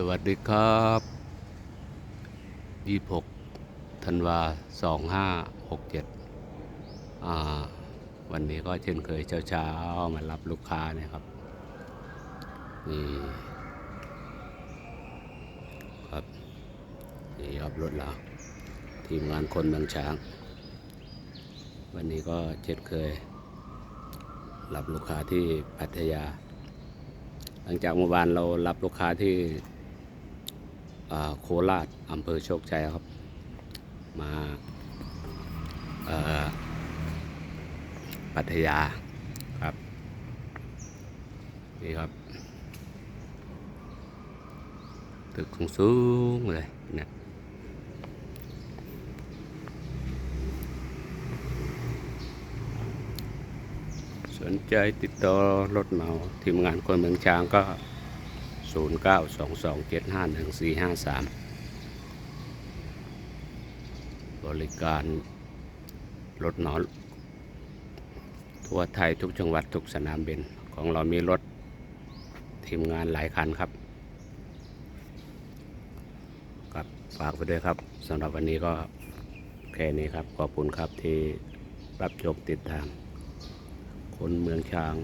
สวัสดีครับ 26 ธันวา 2567อ่า วันนี้ก็เช่นเคยเช้าๆ มารับลูกค้าเนี่ยครับ นี่ครับ นี่รับรถแล้วทีมงานคนบางช้าง วันนี้ก็เช่นเคย รับลูกค้าที่พัทยา หลังจากเมื่อวานเรารับลูกค้าที่ โคราชอำเภอโชคชัยครับ มาเอ่อพัทยาครับ นี่ครับ ตึกสูงๆเลยเนะสนใจติดต่อรถเหมาทีมงานคนเมืองช้างก็ 0 9 2 2 7 5 1 4 5 3 บริการรถเหมาทั่วไทยทุกจังหวัดทุกสนามบิน ของเรามีรถทีมงานหลายคันครับครับฝากไปด้วยครับสำหรับวันนี้ก็แค่นี้ครับ ขอบคุณครับที่รับชมติดตาม คนเมืองช้าง